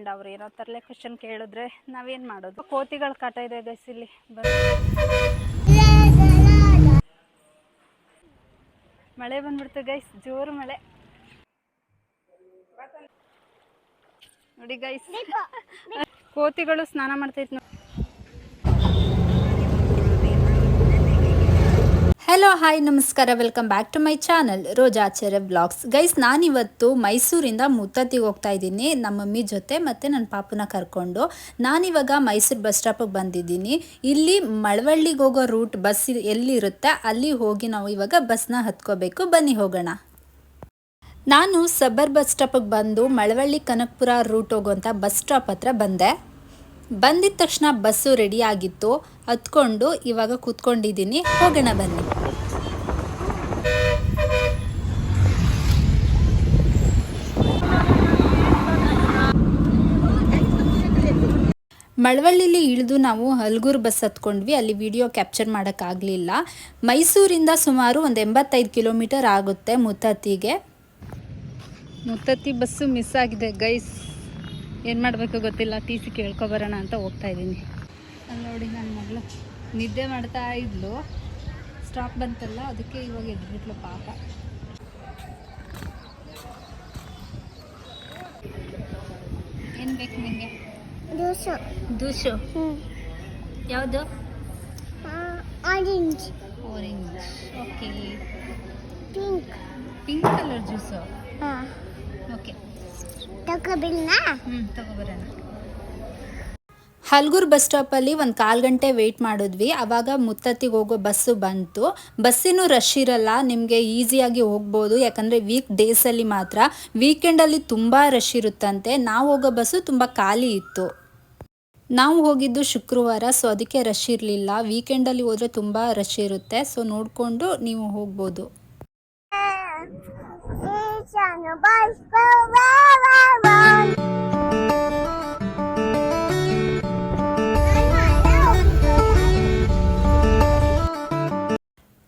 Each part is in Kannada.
ಆ್ಯಂಡ್ ಅವ್ರು ಏನೋ ತರಲೆ ಕ್ವಶನ್ ಕೇಳಿದ್ರೆ ನಾವೇನು ಮಾಡೋದು? ಕೋತಿಗಳು ಕಾಟ ಇದೆ ಗೈಸ್ ಇಲ್ಲಿ. ಮಳೆ ಬಂದ್ಬಿಡ್ತು ಗೈಸ್ ಜೋರು ಮಳೆ. ನೋಡಿ ಗೈಸ್ ಕೋತಿಗಳು ಸ್ನಾನ ಮಾಡ್ತೈತೆ ನೋಡಿ ಹಲೋ ಹಾಯ್ ನಮಸ್ಕಾರ. Welcome back to my channel Rojacharya blogs guys ನಾನಿವತ್ತು ಮೈಸೂರಿಂದ ಮುತ್ತತ್ತಿಗೆ ಹೋಗ್ತಾ ಇದ್ದೀನಿ. ನಮ್ಮ ಮಮ್ಮಿ ಜೊತೆ ಮತ್ತು ನನ್ನ ಪಾಪನ ಕರ್ಕೊಂಡು. ನಾನಿವಾಗ ಮೈಸೂರು ಬಸ್ ಸ್ಟಾಪಿಗೆ ಬಂದಿದ್ದೀನಿ. ಇಲ್ಲಿ ಮಳವಳ್ಳಿಗೆ ಹೋಗೋ ರೂಟ್ ಬಸ್ ಎಲ್ಲಿರುತ್ತೆ? ಅಲ್ಲಿ ಹೋಗಿ ನಾವು ಇವಾಗ ಬಸ್ನ ಹತ್ಕೋಬೇಕು. ಬನ್ನಿ ಹೋಗೋಣ. ನಾನು ಸಬ್ಬರ್ ಬಸ್ ಸ್ಟಾಪಿಗೆ ಬಂದು ಮಳವಳ್ಳಿ ಕನಕಪುರ ರೂಟ್ ಹೋಗುವಂಥ ಬಸ್ ಸ್ಟಾಪ್ ಹತ್ರ ಬಂದೆ. ಬಂದಿದ ತಕ್ಷಣ ಬಸ್ಸು ರೆಡಿ ಆಗಿತ್ತು. ಹತ್ಕೊಂಡು ಇವಾಗ ಕೂತ್ಕೊಂಡಿದ್ದೀನಿ. ಹೋಗೋಣ ಬನ್ನಿ. ಮಳವಳ್ಳಿಲಿ ಇಳಿದು ನಾವು ಹಲ್ಗೂರು ಬಸ್ ಹತ್ಕೊಂಡ್ವಿ. ಅಲ್ಲಿ ವಿಡಿಯೋ ಕ್ಯಾಪ್ಚರ್ ಮಾಡೋಕ್ಕಾಗಲಿಲ್ಲ. ಮೈಸೂರಿಂದ ಸುಮಾರು ಒಂದು ಎಂಬತ್ತೈದು ಕಿಲೋಮೀಟರ್ ಆಗುತ್ತೆ ಮುತ್ತತ್ತಿಗೆ. ಮುತ್ತತ್ತಿ ಬಸ್ಸು ಮಿಸ್ ಆಗಿದೆ ಗೈಸ್ ಏನು ಮಾಡಬೇಕು ಗೊತ್ತಿಲ್ಲ ತೀಸಿ ಕೇಳ್ಕೊಬರೋಣ ಅಂತ ಹೋಗ್ತಾ ಇದ್ದೀನಿ. ಅಲ್ಲಿ ನೋಡಿ ನನ್ನ ಮಗಳು ನಿದ್ದೆ ಮಾಡ್ತಾ ಇದ್ಲು. ಸ್ಟಾಪ್ ಬಂತಲ್ಲ ಅದಕ್ಕೆ ಇವಾಗ ಎದ್ಬಿಟ್ಲು ಪಾಪ. ಏನು ಬೇಕು ನಿಮಗೆ ದೋಸೆ. ದೂಸು? ಯಾವುದು? Orange orange okay pink pink colour juice ಹಾಂ. ಓಕೆ ತಗೋಬಿಲ್ಲ ಹ್ಞೂ ತಗೋಬರೋಣ. ಹಲ್ಗೂರು ಬಸ್ ಸ್ಟಾಪಲ್ಲಿ ಒಂದು ಕಾಲು ಗಂಟೆ ವೆಯ್ಟ್ ಮಾಡಿದ್ವಿ. ಆವಾಗ ಮುತ್ತತ್ತಿಗೆ ಹೋಗೋ ಬಸ್ಸು ಬಂತು. ಬಸ್ಸಿನೂ ರಶ್ ಇರಲ್ಲ. ನಿಮಗೆ ಈಸಿಯಾಗಿ ಹೋಗ್ಬೋದು. ಯಾಕಂದರೆ ವೀಕ್ ಡೇಸಲ್ಲಿ ಮಾತ್ರ. ವೀಕೆಂಡಲ್ಲಿ ತುಂಬ ರಶ್ ಇರುತ್ತಂತೆ. ನಾವು ಹೋಗೋ ಬಸ್ಸು ತುಂಬ ಖಾಲಿ ಇತ್ತು. ನಾವು ಹೋಗಿದ್ದು ಶುಕ್ರವಾರ ಸೊ ಅದಕ್ಕೆ ರಶ್ ಇರಲಿಲ್ಲ. ವೀಕೆಂಡಲ್ಲಿ ಹೋದರೆ ತುಂಬ ರಶ್ ಇರುತ್ತೆ. ಸೊ ನೋಡಿಕೊಂಡು ನೀವು ಹೋಗ್ಬೋದು.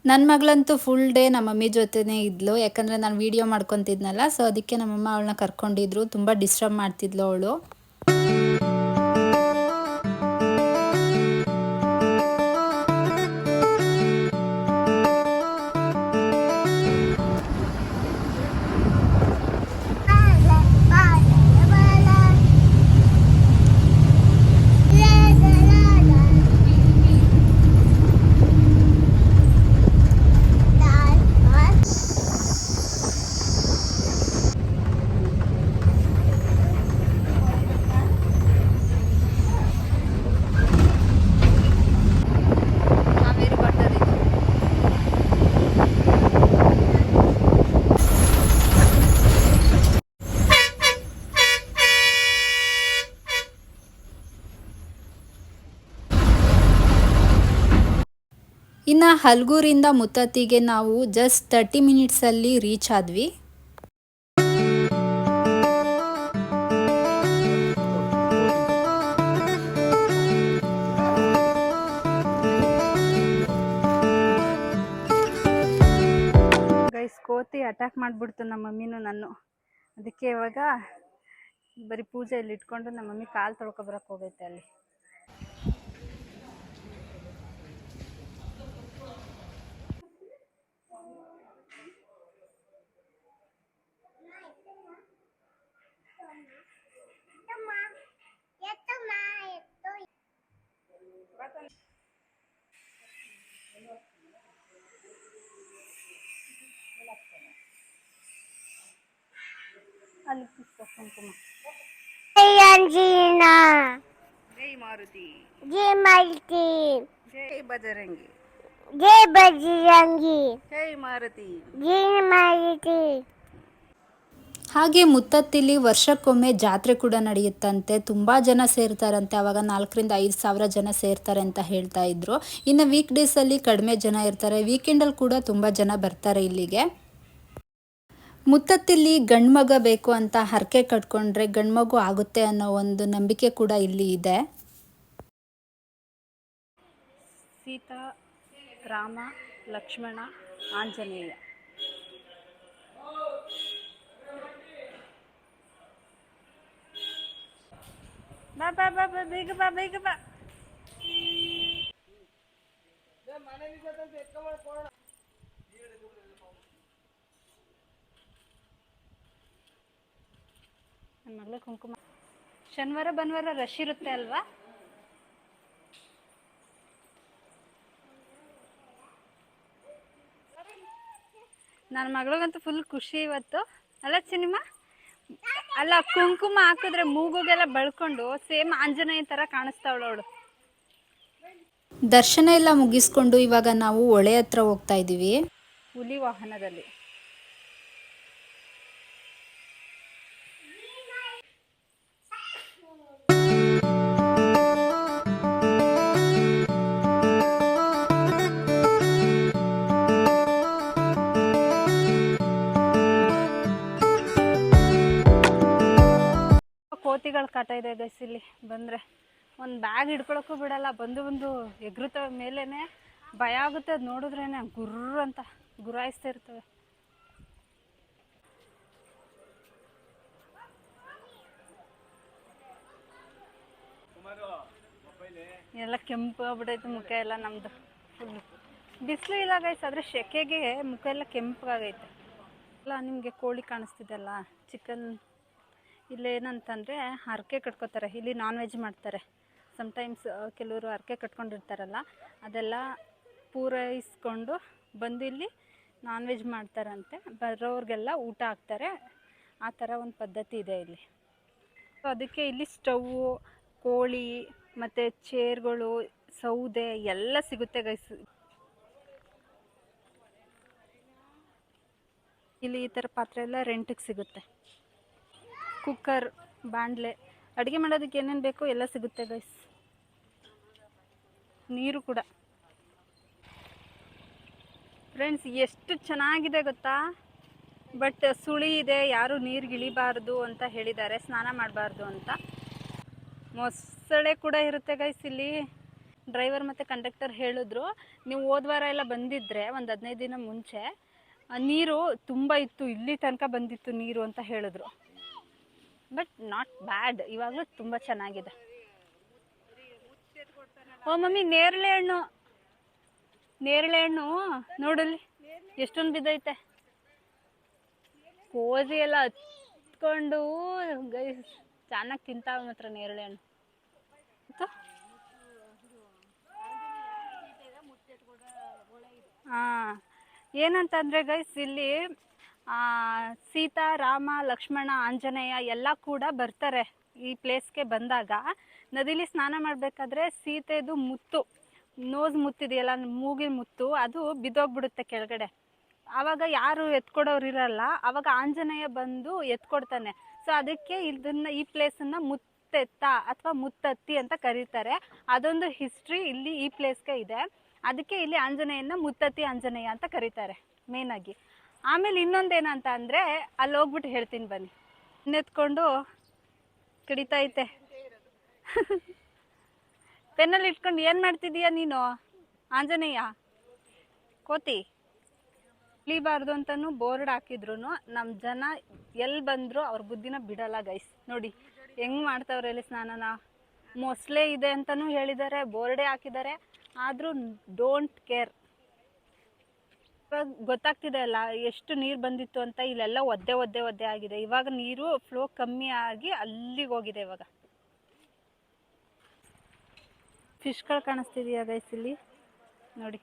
ನನ್ನ ಮಗಳಂತೂ ಫುಲ್ ಡೇ ನಮ್ಮ ಮಮ್ಮಿ ಜೊತೆನೇ ಇದ್ಲು. ಯಾಕಂದರೆ ನಾನು ವೀಡಿಯೋ ಮಾಡ್ಕೊತಿದ್ನಲ್ಲ ಸೊ ಅದಕ್ಕೆ ನಮ್ಮಮ್ಮ ಅವಳನ್ನ ಕರ್ಕೊಂಡಿದ್ರು. ತುಂಬ ಡಿಸ್ಟರ್ಬ್ ಮಾಡ್ತಿದ್ಲು ಅವಳು. ಇನ್ನು ಹಲ್ಗೂರಿಂದ ಮುತ್ತತ್ತಿಗೆ ನಾವು ಜಸ್ಟ್ ತರ್ಟಿ ಮಿನಿಟ್ಸಲ್ಲಿ ರೀಚ್ ಆದ್ವಿ. ಗೈಸ್ ಕೋತಿ ಅಟ್ಯಾಕ್ ಮಾಡಿಬಿಡ್ತು ನಮ್ಮ ಮಮ್ಮಿನೂ ನಾನು ಅದಕ್ಕೆ ಇವಾಗ ಬರೀ ಪೂಜೆಯಲ್ಲಿ ಇಟ್ಕೊಂಡು ನಮ್ಮ ಮಮ್ಮಿ ಕಾಲು ತೊಳ್ಕೊಬರಕ್ಕೆ ಹೋಗೈತೆ ಅಲ್ಲಿ. जय नहीं जय मारुति। जय मारुति जय बजरंगी। जय बजरंगी। जय मारुति। जय मारुति ಹಾಗೆ ಮುತ್ತತ್ತಿಲಿ ವರ್ಷಕ್ಕೊಮ್ಮೆ ಜಾತ್ರೆ ಕೂಡ ನಡೆಯುತ್ತಂತೆ. ತುಂಬ ಜನ ಸೇರ್ತಾರಂತೆ. ಅವಾಗ ನಾಲ್ಕರಿಂದ ಐದು ಸಾವಿರ ಜನ ಸೇರ್ತಾರೆ ಅಂತ ಹೇಳ್ತಾ ಇದ್ರು. ಇನ್ನು ವೀಕ್ ಡೇಸಲ್ಲಿ ಕಡಿಮೆ ಜನ ಇರ್ತಾರೆ. ವೀಕೆಂಡಲ್ಲಿ ಕೂಡ ತುಂಬ ಜನ ಬರ್ತಾರೆ ಇಲ್ಲಿಗೆ. ಮುತ್ತತ್ತಿಲಿ ಗಂಡ್ಮಗ ಬೇಕು ಅಂತ ಹರಕೆ ಕಟ್ಕೊಂಡ್ರೆ ಗಂಡ್ಮಗು ಆಗುತ್ತೆ ಅನ್ನೋ ಒಂದು ನಂಬಿಕೆ ಕೂಡ ಇಲ್ಲಿ ಇದೆ. ಸೀತಾ, ರಾಮ, ಲಕ್ಷ್ಮಣ, ಆಂಜನೇಯ. ಬಾ ಬಾ ಬಾ ಬಾ, ಬೇಗ ಬಾ ಬೇಗ ಬಾ. ನನ್ನ ಕುಂಕುಮ. ಶನಿವಾರ, ಭಾನುವಾರ ರಶ್ ಇರುತ್ತೆ ಅಲ್ವಾ? ನನ್ನ ಮಗಳಿಗಂತೂ ಫುಲ್ ಖುಷಿ ಇವತ್ತು. ಅಲ್ಲ, ಸಿನಿಮಾ? ಅಲ್ಲ ಕುಂಕುಮ ಹಾಕಿದ್ರೆ ಮೂಗುಗೆಲ್ಲ ಬಳ್ಕೊಂಡು ಸೇಮ್ ಆಂಜನೇಯ ತರ ಕಾಣಿಸ್ತಾವಳು ಅವಳು. ದರ್ಶನ ಎಲ್ಲ ಮುಗಿಸ್ಕೊಂಡು ಇವಾಗ ನಾವು ಹೊಳೆ ಹತ್ರ ಹೋಗ್ತಾ ಇದ್ದೀವಿ. ಹುಲಿ ವಾಹನದಲ್ಲಿ. ಇಲ್ಲಿ ಬಂದರೆ. ಒಂದು ಬ್ಯಾಗ್ ಹಿಡ್ಕೊಳಕ್ಕೂ ಬಿಡಲ್ಲ, ಬಂದು ಬಂದು ಎಗರುತ್ತವೆ ಮೇಲೇ ಭಯ ಆಗುತ್ತೆ. ಅದು ನೋಡಿದ್ರೇನೆ ಗುರ್ರ್ ಅಂತ ಗುರಾಯಿಸ್ತಾ ಇರ್ತವೆ. ಎಲ್ಲ ಕೆಂಪು ಆಗ್ಬಿಟ್ಟೈತೆ ಮುಖ ಎಲ್ಲ ನಮ್ಮದು ಫುಲ್ಲು ಬಿಸಿಲು ಇಲ್ಲ ಗೈಸ್ ಆದರೆ ಸೆಕೆಗೆ ಮುಖ ಎಲ್ಲ ಕೆಂಪಗಾಗೈತೆ ಎಲ್ಲ ನಿಮಗೆ ಕೋಳಿ ಕಾಣಿಸ್ತಿದೆಲ್ಲ ಚಿಕನ್ ಇಲ್ಲೇನಂತಂದರೆ ಹರಕೆ ಕಟ್ಕೋತಾರೆ. ಇಲ್ಲಿ ನಾನ್ ವೆಜ್ ಮಾಡ್ತಾರೆ ಸಮ್ಟೈಮ್ಸ್ ಕೆಲವರು ಹರಕೆ ಕಟ್ಕೊಂಡಿರ್ತಾರಲ್ಲ, ಅದೆಲ್ಲ ಪೂರೈಸ್ಕೊಂಡು ಬಂದು ಇಲ್ಲಿ ನಾನ್ ವೆಜ್ ಮಾಡ್ತಾರಂತೆ. ಬರೋರಿಗೆಲ್ಲ ಊಟ ಹಾಕ್ತಾರೆ. ಆ ಥರ ಒಂದು ಪದ್ಧತಿ ಇದೆ ಇಲ್ಲಿ. ಸೊ ಅದಕ್ಕೆ ಇಲ್ಲಿ ಸ್ಟವ್ವು ಕೋಳಿ, ಮತ್ತು ಚೇರ್ಗಳು ಸೌದೆ ಎಲ್ಲ ಸಿಗುತ್ತೆ ಗೈಸ್ ಇಲ್ಲಿ ಈ ಥರ ಪಾತ್ರೆ ಎಲ್ಲ ರೆಂಟಿಗೆ ಸಿಗುತ್ತೆ. ಕುಕ್ಕರ್ ಬಾಣಲೆ ಅಡುಗೆ ಮಾಡೋದಕ್ಕೆ ಏನೇನು ಬೇಕೋ ಎಲ್ಲ ಸಿಗುತ್ತೆ ಗೈಸ್ ನೀರು ಕೂಡ. ಫ್ರೆಂಡ್ಸ್ ಎಷ್ಟು ಚೆನ್ನಾಗಿದೆ ಗೊತ್ತಾ? ಬಟ್ ಸುಳಿ ಇದೆ, ಯಾರು ನೀರಿಗೆ ಇಳಿಬಾರ್ದು ಅಂತ ಹೇಳಿದ್ದಾರೆ, ಸ್ನಾನ ಮಾಡಬಾರ್ದು ಅಂತ. ಮೊಸಳೆ ಕೂಡ ಇರುತ್ತೆ ಗೈಸ್ ಇಲ್ಲಿ. ಡ್ರೈವರ್ ಮತ್ತು ಕಂಡಕ್ಟರ್ ಹೇಳಿದ್ರು, ನೀವು ಹೋದ ವಾರ ಎಲ್ಲ ಬಂದಿದ್ದರೆ ಒಂದು ಹದಿನೈದು ದಿನ ಮುಂಚೆ ನೀರು ತುಂಬ ಇತ್ತು, ಇಲ್ಲಿ ತನಕ ಬಂದಿತ್ತು ನೀರು ಅಂತ ಹೇಳಿದ್ರು. ಬಟ್ ನಾಟ್ ಬ್ಯಾಡ್ ಇವಾಗಲೂ ತುಂಬ ಚೆನ್ನಾಗಿದೆ. ಓ, ಮಮ್ಮಿ, ನೇರಳೆ ಹಣ್ಣು. ನೇರಳೆ ಹಣ್ಣು, ನೋಡಲ್ಲಿ. ಎಷ್ಟೊಂದು ಬಿದ್ದೈತೆ. ಕೋಜಿ ಎಲ್ಲ ಹತ್ಕೊಂಡು ಚೆನ್ನಾಗಿ ತಿಂತಾವ ಮಾತ್ರ ನೇರಳೆ ಹಣ್ಣು. ಹಾ. ಏನಂತಂದರೆ, ಗೈಸ್, ಇಲ್ಲಿ ಸೀತಾ, ರಾಮ, ಲಕ್ಷ್ಮಣ, ಆಂಜನೇಯ ಎಲ್ಲ ಕೂಡ ಬರ್ತಾರೆ ಈ ಪ್ಲೇಸ್ಗೆ ಬಂದಾಗ. ನದಿಲಿ ಸ್ನಾನ ಮಾಡಬೇಕಾದ್ರೆ ಸೀತೆದು ಮುತ್ತು ನೋಸ್ ಮುತ್ತಿದೆಯಲ್ಲ ಮೂಗಿನ ಮುತ್ತು, ಅದು ಬಿದ್ದೋಗ್ಬಿಡುತ್ತೆ ಕೆಳಗಡೆ. ಆವಾಗ ಯಾರು ಎತ್ಕೊಡೋರು ಇರಲ್ಲ, ಆವಾಗ ಆಂಜನೇಯ ಬಂದು ಎತ್ಕೊಡ್ತಾನೆ. ಸೊ ಅದಕ್ಕೆ ಇದನ್ನ, ಈ ಪ್ಲೇಸನ್ನು ಮುತ್ತೆತ್ತ ಅಥವಾ ಮುತ್ತತ್ತಿ ಅಂತ ಕರೀತಾರೆ. ಅದೊಂದು ಹಿಸ್ಟ್ರಿ ಇಲ್ಲಿ ಈ ಪ್ಲೇಸ್ಗೆ ಇದೆ. ಅದಕ್ಕೆ ಇಲ್ಲಿ ಆಂಜನೇಯನ ಮುತ್ತತ್ತಿ ಆಂಜನೇಯ ಅಂತ ಕರೀತಾರೆ ಮೇನಾಗಿ ಆಮೇಲೆ ಇನ್ನೊಂದೇನಂತ ಅಂದರೆ ಅಲ್ಲಿ ಹೋಗ್ಬಿಟ್ಟು ಹೇಳ್ತೀನಿ ಬನ್ನಿ. ನೆತ್ಕೊಂಡು ಕಡಿತೈತೆ ಪೆನ್ನಲ್ಲಿ ಇಟ್ಕೊಂಡು ಏನು ಮಾಡ್ತಿದೀಯ ನೀನು? ಆಂಜನೇಯ? ಕೋತಿ? ಇಳಿಬಾರ್ದು ಅಂತಲೂ ಬೋರ್ಡ್ ಹಾಕಿದ್ರು ನಮ್ಮ ಜನ ಎಲ್ಲಿ ಬಂದರೂ ಅವ್ರ ಬುದ್ಧಿನ ಬಿಡಲ್ಲ ಗೈಸ್ ನೋಡಿ, ಹೆಂಗ್ ಮಾಡ್ತಾವ್ರೆ ಇಲ್ಲಿ ಸ್ನಾನನ? ಮೊಸಳೆ ಇದೆ ಅಂತಲೂ ಹೇಳಿದ್ದಾರೆ, ಬೋರ್ಡೇ ಹಾಕಿದ್ದಾರೆ, ಆದರೂ ಡೋಂಟ್ ಕೇರ್ ಗೊತ್ತಾಗ್ತಿದೆ ಅಲ್ಲ, ಎಷ್ಟು ನೀರು ಬಂದಿತ್ತು ಅಂತ ಇಲ್ಲೆಲ್ಲ ಒದ್ದೆ ಒದ್ದೆ ಒದ್ದೆ ಆಗಿದೆ. ಇವಾಗ ನೀರು ಫ್ಲೋ ಕಮ್ಮಿ ಆಗಿ ಅಲ್ಲಿಗೆ ಹೋಗಿದೆ ಇವಾಗ. ಫಿಶ್ಗಳು ಕಾಣಿಸ್ತಿದೆಯಾ ಗೈಸ್ ಇಲ್ಲಿ? ನೋಡಿ.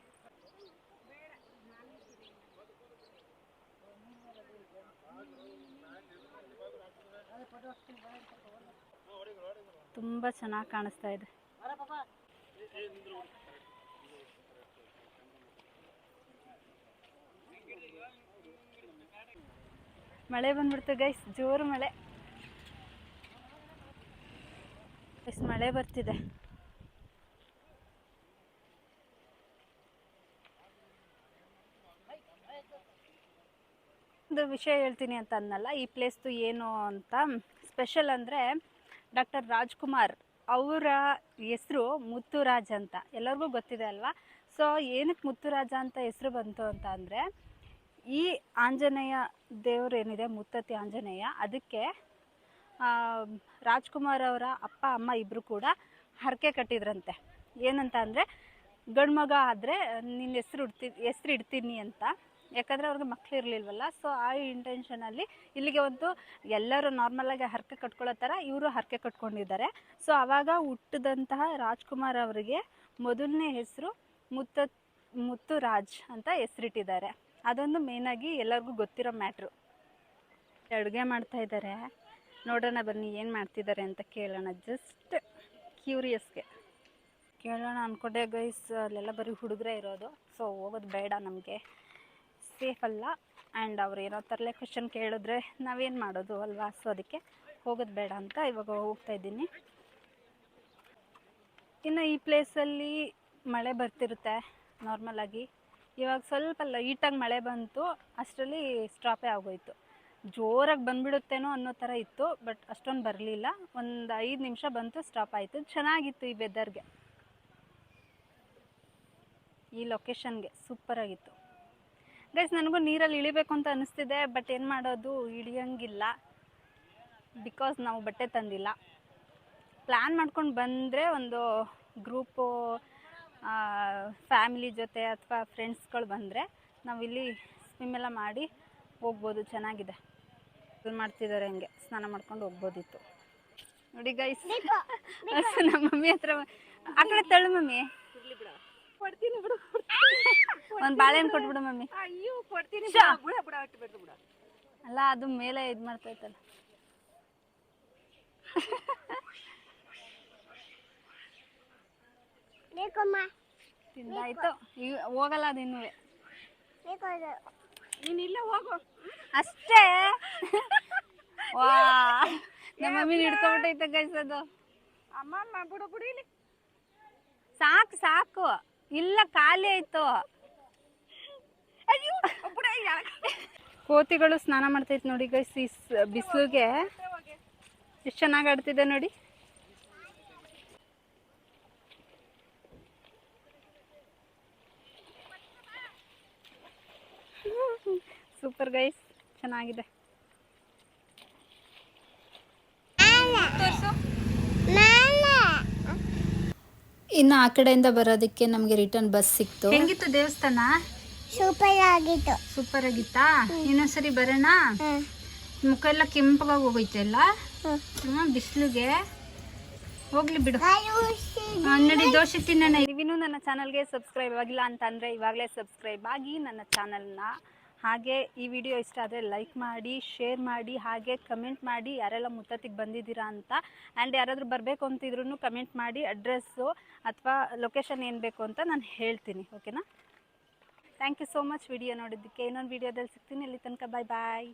ತುಂಬ ಚೆನ್ನಾಗಿ ಕಾಣಿಸ್ತಾ ಇದೆ. ಮಳೆ ಬಂದ್ಬಿಡ್ತು ಗೈಸ್ ಜೋರು ಮಳೆ. ಗೈಸ್ ಮಳೆ ಬರ್ತಿದೆ. ಒಂದು ವಿಷಯ ಹೇಳ್ತೀನಿ ಅಂತ ಅನ್ನಲ್ಲ, ಈ ಪ್ಲೇಸ್ದು ಏನು ಅಂತ. ಸ್ಪೆಷಲ್ ಅಂದರೆ ಡಾಕ್ಟರ್ ರಾಜ್ಕುಮಾರ್ ಅವರ ಹೆಸರು ಮುತ್ತುರಾಜ್ ಅಂತ. ಎಲ್ಲರಿಗೂ ಗೊತ್ತಿದೆ ಅಲ್ವಾ? ಸೊ ಏನಕ್ಕೆ ಮುತ್ತುರಾಜ ಅಂತ ಹೆಸರು ಬಂತು ಅಂತ ಅಂದರೆ ಈ ಆಂಜನೇಯ ದೇವರೇನಿದೆ ಮುತ್ತತ್ತಿ ಆಂಜನೇಯ, ಅದಕ್ಕೆ ರಾಜ್ಕುಮಾರ್ ಅವರ ಅಪ್ಪ, ಅಮ್ಮ ಇಬ್ಬರು ಕೂಡ ಹರಕೆ ಕಟ್ಟಿದ್ರಂತೆ. ಏನಂತ ಅಂದರೆ, ಗಂಡು ಮಗ ಆದರೆ ನಿನ್ನ ಹೆಸ್ರು ಇಡ್ತಿ, ಹೆಸ್ರು ಇಡ್ತೀನಿ ಅಂತ. ಯಾಕಂದರೆ ಅವ್ರಿಗೆ ಮಕ್ಳು ಇರಲಿಲ್ವಲ್ಲ ಸೊ ಆ ಇಂಟೆನ್ಷನಲ್ಲಿ ಇಲ್ಲಿಗೆ ಒಂದು ಎಲ್ಲರೂ ನಾರ್ಮಲಾಗಿ ಹರಕೆ ಕಟ್ಕೊಳ್ಳೋ ಥರ ಇವರು ಹರಕೆ ಕಟ್ಕೊಂಡಿದ್ದಾರೆ. ಸೊ ಆವಾಗ ಹುಟ್ಟಿದಂತಹ ರಾಜ್ಕುಮಾರ್ ಅವರಿಗೆ ಮೊದಲನೇ ಹೆಸರು ಮುತ್ತ ಮುತ್ತು ರಾಜ್ ಅಂತ ಹೆಸರಿಟ್ಟಿದ್ದಾರೆ. ಅದೊಂದು ಮೇಯ್ನಾಗಿ ಎಲ್ಲರಿಗೂ ಗೊತ್ತಿರೋ ಮ್ಯಾಟ್ರು ಅಡುಗೆ ಮಾಡ್ತಾ ಇದ್ದಾರೆ ನೋಡೋಣ ಬನ್ನಿ ಏನು ಮಾಡ್ತಿದ್ದಾರೆ ಅಂತ ಕೇಳೋಣ. ಜಸ್ಟ್ ಕ್ಯೂರಿಯಸ್ಗೆ ಕೇಳೋಣ ಅಂದ್ಕೊಂಡೆ ಗೈಸ್ ಅಲ್ಲೆಲ್ಲ ಬರೀ ಹುಡುಗರೇ ಇರೋದು. ಸೊ ಹೋಗೋದು ಬೇಡ ನಮಗೆ. ಸೇಫ್ ಅಲ್ಲ. ಆ್ಯಂಡ್ ಅವ್ರು ಏನೋ ತರಲೆ ಕ್ವಶನ್ ಕೇಳಿದ್ರೆ ನಾವೇನು ಮಾಡೋದು ಅಲ್ವಾ? ಸೊ ಅದಕ್ಕೆ ಹೋಗೋದು ಬೇಡ ಅಂತ ಇವಾಗ ಹೋಗ್ತಾ ಇದ್ದೀನಿ. ಇನ್ನು ಈ ಪ್ಲೇಸಲ್ಲಿ ಮಳೆ ಬರ್ತಿರುತ್ತೆ ನಾರ್ಮಲಾಗಿ ಇವಾಗ ಸ್ವಲ್ಪ ಲೈಟಾಗಿ ಮಳೆ ಬಂತು, ಅಷ್ಟರಲ್ಲಿ ಸ್ಟಾಪೇ ಆಗೋಯ್ತು. ಜೋರಾಗಿ ಬಂದ್ಬಿಡುತ್ತೇನೋ ಅನ್ನೋ ಥರ ಇತ್ತು ಬಟ್ ಅಷ್ಟೊಂದು ಬರಲಿಲ್ಲ. ಒಂದು ಐದು ನಿಮಿಷ ಬಂತು ಸ್ಟಾಪ್ ಆಯಿತು. ಚೆನ್ನಾಗಿತ್ತು ಈ ವೆದರ್ಗೆ ಈ ಲೊಕೇಶನ್ಗೆ ಸೂಪರಾಗಿತ್ತು ಗೈಸ್ ನನಗೂ ನೀರಲ್ಲಿ ಇಳಿಬೇಕು ಅಂತ ಅನಿಸ್ತಿದೆ ಬಟ್ ಏನು ಮಾಡೋದು? ಇಳಿಯಂಗಿಲ್ಲ. ಬಿಕಾಸ್ ನಾವು ಬಟ್ಟೆ ತಂದಿಲ್ಲ. ಪ್ಲ್ಯಾನ್ ಮಾಡ್ಕೊಂಡು ಬಂದರೆ ಒಂದು ಗ್ರೂಪು ಫ್ಯಾಮಿಲಿ ಜೊತೆ ಅಥವಾ ಫ್ರೆಂಡ್ಸ್ಗಳು ಬಂದರೆ ನಾವಿಲ್ಲಿ ಇಲ್ಲಿ ಸ್ವಿಮ್ ಎಲ್ಲ ಮಾಡಿ ಹೋಗ್ಬೋದು ಚೆನ್ನಾಗಿದೆ. ಇದು ಮಾಡ್ತಿದ್ದಾರೆ ಹಂಗೆ ಸ್ನಾನ ಮಾಡ್ಕೊಂಡು ಹೋಗ್ಬೋದಿತ್ತು. ನೋಡಿ ಗೈಸ್ ನಮ್ಮ ಮಮ್ಮಿ ಹತ್ರ ಆ ಕಡೆ ತಳ್ಳು ಮಮ್ಮಿ. ಕೊಡ್ತೀನಿ ಬಿಡು ಒಂದು ಬಾಳೆಹಣ್ಣು ಕೊಟ್ಬಿಡು ಮಮ್ಮಿ. ಅಯ್ಯೋ ಕೊಡ್ತೀನಿ ಶಾ. ಬುಡ ಬುಡ ಬಿಟ್ಟು ಬಿಡು ಬಿಡ. ಅಲ್ಲ ಅದು ಮೇಲೆ ಇದು ಮಾಡ್ತೈತಲ್ಲ ಬೇಕಮ್ಮ ತಿಂದಾಯ್ತು. ಈಗ ಹೋಗಲ್ಲ ಅದು ಇನ್ನೂ ನೀನ್ ಇಲ್ಲೇ ಹೋಗು. ಅಷ್ಟೇ. ವಾ. ನಮ್ಮ ಮಮ್ಮಿ ಹಿಡ್ಕೊಂಬಿಟ್ಟೈತೆ ಗೈಸ್ ಅದು. ಅಮ್ಮ ಬಿಡು ಬಿಡು ಇಲ್ಲಿ. ಸಾಕು ಸಾಕು. ಇಲ್ಲ ಖಾಲಿ ಆಯ್ತು. ಕೋತಿಗಳು ಸ್ನಾನ ಮಾಡ್ತೈತೆ ನೋಡಿ ಗೈಸ್ ಈ ಬಿಸಿಲಿಗೆ. ಎಷ್ಟು ಚೆನ್ನಾಗಿ ಆಡ್ತಿದೆ ನೋಡಿ. ಸೂಪರ್ ಗೈಸ್ ಚೆನ್ನಾಗಿದೆ. ಇನ್ನು ಆ ಕಡೆಯಿಂದ ಬರೋದಕ್ಕೆ ನಮಗೆ ರಿಟರ್ನ್ ಬಸ್ ಸಿಕ್ತು. ಹೆಂಗಿತ್ತು ದೇವಸ್ಥಾನ? ಸೂಪರ್ ಆಗಿತ್ತು. ಸೂಪರ್ ಆಗಿತ್ತಾ? ಇನ್ನೊಂದ್ಸರಿ ಬರೋಣ? ಮುಖ ಎಲ್ಲ ಕೆಂಪಗಾಗಿ ಹೋಗೈತೆ ಎಲ್ಲ ಬಿಸಿಲಿಗೆ. ಹೋಗ್ಲಿ ಬಿಡು. ನಡಿ ದೋಸೆ ತಿನ್ನೋಣ. ನೀವಿನ್ನೂ ನನ್ನ ಚಾನಲ್ಗೆ ಸಬ್ಸ್ಕ್ರೈಬ್ ಆಗಿಲ್ಲ ಅಂತಂದರೆ ಇವಾಗಲೇ ಸಬ್ಸ್ಕ್ರೈಬ್ ಆಗಿ ನನ್ನ ಚಾನಲ್ನ ಹಾಗೆ ಈ ವಿಡಿಯೋ ಇಷ್ಟ ಆದರೆ ಲೈಕ್ ಮಾಡಿ ಶೇರ್ ಮಾಡಿ, ಹಾಗೆ ಕಮೆಂಟ್ ಮಾಡಿ ಯಾರೆಲ್ಲ ಮುತ್ತತ್ತಿಗೆ ಬಂದಿದ್ದೀರಾ ಅಂತ. ಆ್ಯಂಡ್ ಯಾರಾದರೂ ಬರಬೇಕು ಅಂತಿದ್ರೂ ಕಮೆಂಟ್ ಮಾಡಿ ಅಡ್ರೆಸ್ಸು ಅಥವಾ ಲೊಕೇಶನ್ ಏನು ಬೇಕು ಅಂತ ನಾನು ಹೇಳ್ತೀನಿ ಓಕೆನಾ thank you so much video ನೋಡಿದ್ದಕ್ಕೆ. ಇನ್ನೊಂದು ವಿಡಿಯೋದಲ್ಲಿ ಸಿಗ್ತೀನಿ. ಅಲ್ಲಿ ತನಕ ಬಾಯ್ ಬಾಯ್